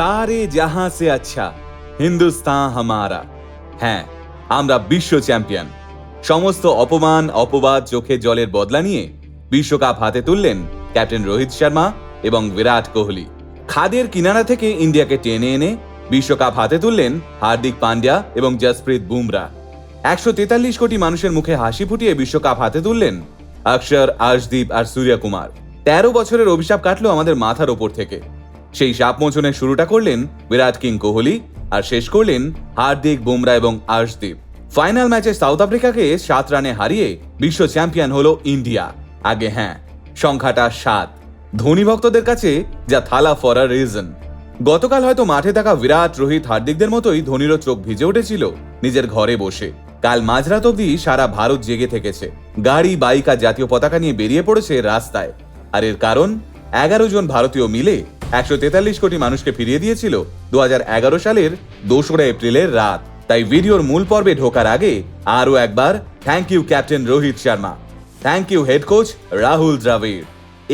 সারে জাহাঁ সে আচ্ছা হিন্দুস্তান হামারা হ্যাঁ আমরা বিশ্ব চ্যাম্পিয়ন সমস্ত অপমান, অপবাদ চোখে জলের বদলা নিয়ে বিশ্বকাপ হাতে তুললেন ক্যাপ্টেন রোহিত শর্মা এবং বিরাট কোহলি। খাদের কিনারা থেকে ইন্ডিয়াকে টেনে এনে বিশ্বকাপ হাতে তুললেন হার্দিক পান্ডিয়া এবং জসপ্রীত বুমরা। একশো তেতাল্লিশ কোটি মানুষের মুখে হাসি ফুটিয়ে বিশ্বকাপ হাতে তুললেন অক্ষর আশদীপ আর সূর্য কুমার তেরো বছরের অভিশাপ কাটলো আমাদের মাথার ওপর থেকে। সেই সাপ মোচনের শুরুটা করলেন বিরাট কিং কোহলি আর শেষ করলেন হার্দিক, বুমরা এবং আর্শদীপ। ফাইনাল ম্যাচে সাউথ আফ্রিকাকে সাত রানে হারিয়ে বিশ্ব চ্যাম্পিয়ন হলো ইন্ডিয়া। আগে হ্যাঁ সংখ্যাটা সাত। ধনী ভক্তদের কাছে যা থালা ফর আ রিজন। গতকাল হয়তো মাঠে থাকা বিরাট, রোহিত, হার্দিকদের মতোই ধোনিরও চোখ ভিজে উঠেছিল নিজের ঘরে বসে। কাল মাঝরাত অবধি সারা ভারত জেগে থেকেছে। গাড়ি, বাইক আর জাতীয় পতাকা নিয়ে বেরিয়ে পড়েছে রাস্তায়। আর এর কারণ, এগারো জন ভারতীয় মিলে একশো তেতাল্লিশ কোটি মানুষকে ফিরিয়ে দিয়েছিল দু হাজার এগারো সালের দোসরা এপ্রিলের রাত। তাই ভিডিওর মূল পর্বে ঢোকার আগে আরও একবার thank you captain Rohit Sharma. Thank you head coach Rahul Dravid.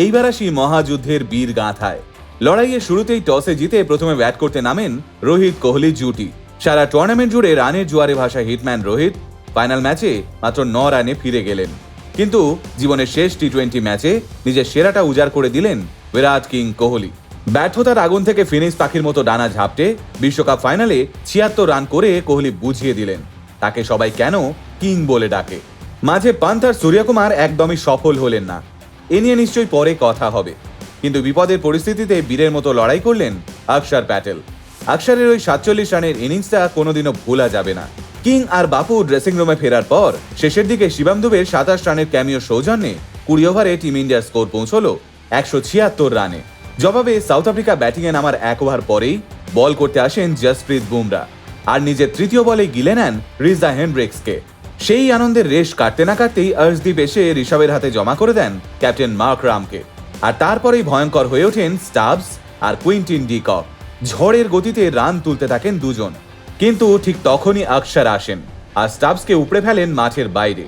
এইবার আসি মহাযুদ্ধের বীর গাঁথায়। লড়াইয়ের শুরুতেই টসে জিতে প্রথমে ব্যাট করতে নামেন রোহিত কোহলি জুটি। সারা টুর্নামেন্ট জুড়ে রানের জোয়ারে ভাষা হিটম্যান রোহিত ফাইনাল ম্যাচে মাত্র ন রানে ফিরে গেলেন। কিন্তু জীবনের শেষ টি টোয়েন্টি ম্যাচে নিজের সেরাটা উজাড় করে দিলেন বিরাট কিং কোহলি। ব্যর্থতার আগুন থেকে ফিনিক্স পাখির মতো ডানা ঝাপটে বিশ্বকাপ ফাইনালে ছিয়াত্তর রান করে কোহলি বুঝিয়ে দিলেন। তাকে সবাই কেন কিং বলে ডাকে? মাঝে পান্থ আর সূর্যকুমার একদমই সফল হলেন না। এ নিয়ে নিশ্চয়ই পরে কথা হবে। কিন্তু বিপদের পরিস্থিতিতে বীরের মতো লড়াই করলেন অক্ষর প্যাটেল। আকসারের ওই সাতচল্লিশ রানের ইনিংসটা কোনোদিনও ভোলা যাবে না। কিং আর বাপু ড্রেসিং রুমে ফেরার পর শেষের দিকে শিবাম দুবের সাতাশ রানের ক্যামিও সৌজন্যে কুড়ি ওভারে টিম ইন্ডিয়ার স্কোর পৌঁছলো একশো ছিয়াত্তর রানে। জবাবে সাউথ আফ্রিকা ব্যাটিংয়ে নামার এক ওভার পরেই বল করতে আসেন জসপ্রীত বুমরা। আর নিজের তৃতীয় বলে গিলে নেন রিজা হেনড্রিক্সকে সেই আনন্দের রেশ কাটতে না কাটতেই অর্শদীপ এসে ঋষভের হাতে জমা করে দেন ক্যাপ্টেন মার্ক রামকে। আর তারপরেই ভয়ঙ্কর হয়ে ওঠেন স্টাবস আর কুইন্টিন ডিকক ঝড়ের গতিতে রান তুলতে থাকেন দুজন। কিন্তু ঠিক তখনই আকসার আসেন আর স্টাবসকে উপড়ে ফেলেন মাঠের বাইরে।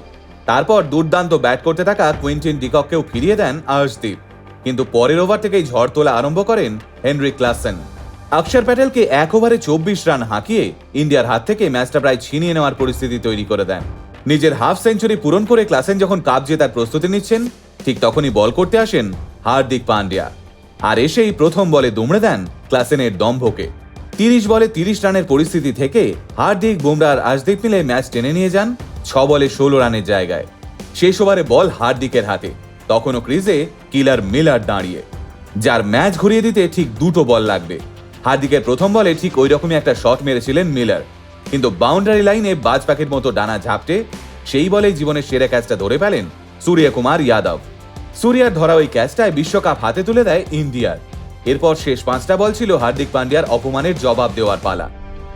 তারপর দুর্দান্ত ব্যাট করতে থাকা কুইন্টিন ডিকককেও ফিরিয়ে দেন অর্শদীপ। কিন্তু পরের ওভার থেকেই ঝড় তোলা আরম্ভ করেন হেনরি ক্লাসেন। অক্ষর প্যাটেলকে এক ওভারে চব্বিশ রান হাঁকিয়ে ইন্ডিয়ার হাত থেকে ম্যাচটা প্রায় ছিনিয়ে নেওয়ার পরিস্থিতি তৈরি করে দেন। নিজের হাফ সেঞ্চুরি পূরণ করে ক্লাসেন যখন কাপ জেতার প্রস্তুতি নিচ্ছেন, ঠিক তখনই বল করতে আসেন হার্দিক পান্ডিয়া। আর এসেই প্রথম বলে দুমড়ে দেন ক্লাসেনের দম্ভকে। তিরিশ বলে তিরিশ রানের পরিস্থিতি থেকে হার্দিক বুমরা আর আশদীপ মিলে ম্যাচ টেনে নিয়ে যান ছ বলে ষোলো রানের জায়গায়। শেষ ওভারে বল হার্দিকের হাতে। তখনও ক্রিজে কিলার মিলার দাঁড়িয়ে। যার ম্যাচ ঘুরিয়ে দিতে ঠিক দুটো বল লাগবে। হার্দিকের প্রথম বলে ঠিক ওই রকমই একটা শট মেরেছিলেন মিলার। কিন্তু বাউন্ডারি লাইনে বাজ পাখির মতো ডানা ঝাপটে সেই বলেই জীবনের সেরা ক্যাচটা ধরে ফেলেন সূর্যকুমার যাদব সূর্যার ধরা ওই ক্যাচটায় বিশ্বকাপ হাতে তুলে দেয় ইন্ডিয়ার এরপর শেষ পাঁচটা বল ছিল হার্দিক পান্ডিয়ার অপমানের জবাব দেওয়ার পালা।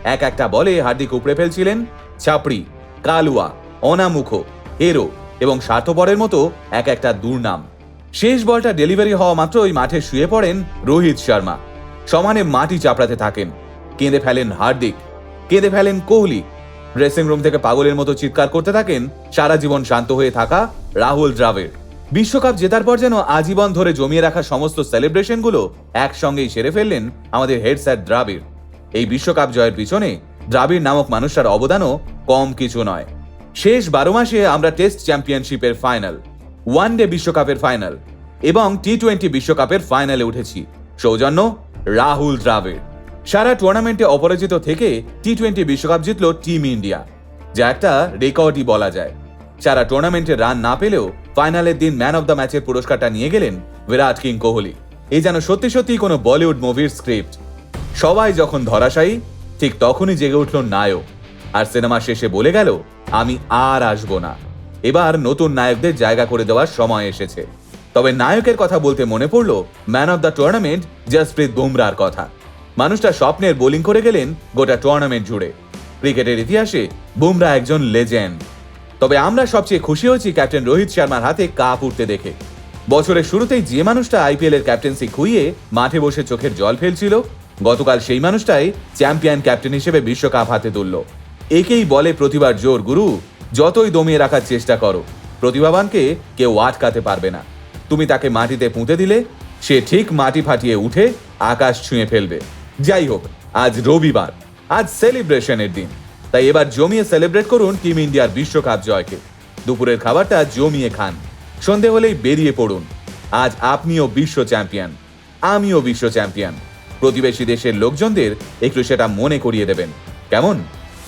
এক একটা বলে হার্দিক উপড়ে ফেলছিলেন ছাপড়ি, কালুয়া, অনামুখ, হেরো। এবং স্বার্থপরের মতো এক একটা দুর্নাম। শেষ বলটা ডেলিভারি হওয়া মাত্রই মাঠে শুয়ে পড়েন রোহিত শর্মা। সমানে মাটি চাপড়াতে থাকেন। কেঁদে ফেলেন হার্দিক। কেঁদে ফেলেন কোহলি। ড্রেসিং রুম থেকে পাগলের মতো চিৎকার করতে থাকেন সারা জীবন শান্ত হয়ে থাকা রাহুল দ্রাবিড়। বিশ্বকাপ জেতার পর যেন আজীবন ধরে জমিয়ে রাখা সমস্ত সেলিব্রেশনগুলো একসঙ্গেই সেরে ফেললেন আমাদের হেড স্যার দ্রাবিড়। এই বিশ্বকাপ জয়ের পিছনে দ্রাবিড় নামক মানুষটার অবদানও কম কিছু নয়। শেষ বারো মাসে আমরা টেস্ট চ্যাম্পিয়নশিপের ফাইনাল, ওয়ান ডে বিশ্বকাপের ফাইনাল এবং টি টোয়েন্টি বিশ্বকাপের ফাইনালে উঠেছি। সৌজন্য, রাহুল দ্রাবিড়। সারা টুর্নামেন্টে অপরাজিত থেকে টি টোয়েন্টি বিশ্বকাপ জিতল টিম ইন্ডিয়া, যা একটা রেকর্ডই বলা যায়। সারা টুর্নামেন্টে রান না পেলেও ফাইনালের দিন ম্যান অব দ্য ম্যাচের পুরস্কারটা নিয়ে গেলেন বিরাট কিং কোহলি। এই যেন সত্যি সত্যি কোনো বলিউড মুভির স্ক্রিপ্ট। সবাই যখন ধরাশায়ী, ঠিক তখনই জেগে উঠল নায়ক। আর সিনেমা শেষে বলে গেল, আমি আর আসব না। এবার নতুন নায়কদের জায়গা করে দেওয়ার সময় এসেছে। তবে নায়কের কথা বলতে মনে পড়ল man of the tournament, Jasprit বুমরার কথা। মানুষটা স্বপ্নের বোলিং করে গেলেন গোটা টুর্নামেন্ট জুড়ে। ক্রিকেটের ইতিহাসে বুমরা একজন লেজেন্ড। তবে আমরা সবচেয়ে খুশি হয়েছি ক্যাপ্টেন রোহিত শর্মার হাতে কাপ উঠতে দেখে। বছরের শুরুতেই যে মানুষটা আইপিএল এর ক্যাপ্টেন্সি খুইয়ে মাঠে বসে চোখের জল ফেলছিল, গতকাল সেই মানুষটাই চ্যাম্পিয়ন ক্যাপ্টেন হিসেবে বিশ্বকাপ হাতে তুলল। একেই বলে প্রতিবার জোর, গুরু। যতই দমিয়ে রাখার চেষ্টা করো, প্রতিভাবানকে কেউ আটকাতে পারবে না। তুমি তাকে মাটিতে পুঁতে দিলে, সে ঠিক মাটি ফাটিয়ে উঠে আকাশ ছুঁয়ে ফেলবে। যাই হোক, আজ রবিবার, আজ সেলিব্রেশনের দিন। তাই এবার জমিয়ে সেলিব্রেট করুন টিম ইন্ডিয়ার বিশ্বকাপ জয়কে। দুপুরের খাবারটা জমিয়ে খান। সন্ধে হলেই বেরিয়ে পড়ুন। আজ আপনিও বিশ্ব চ্যাম্পিয়ন, আমিও বিশ্ব চ্যাম্পিয়ন। প্রতিবেশী দেশের লোকজনদের একটু সেটা মনে করিয়ে দেবেন। কেমন?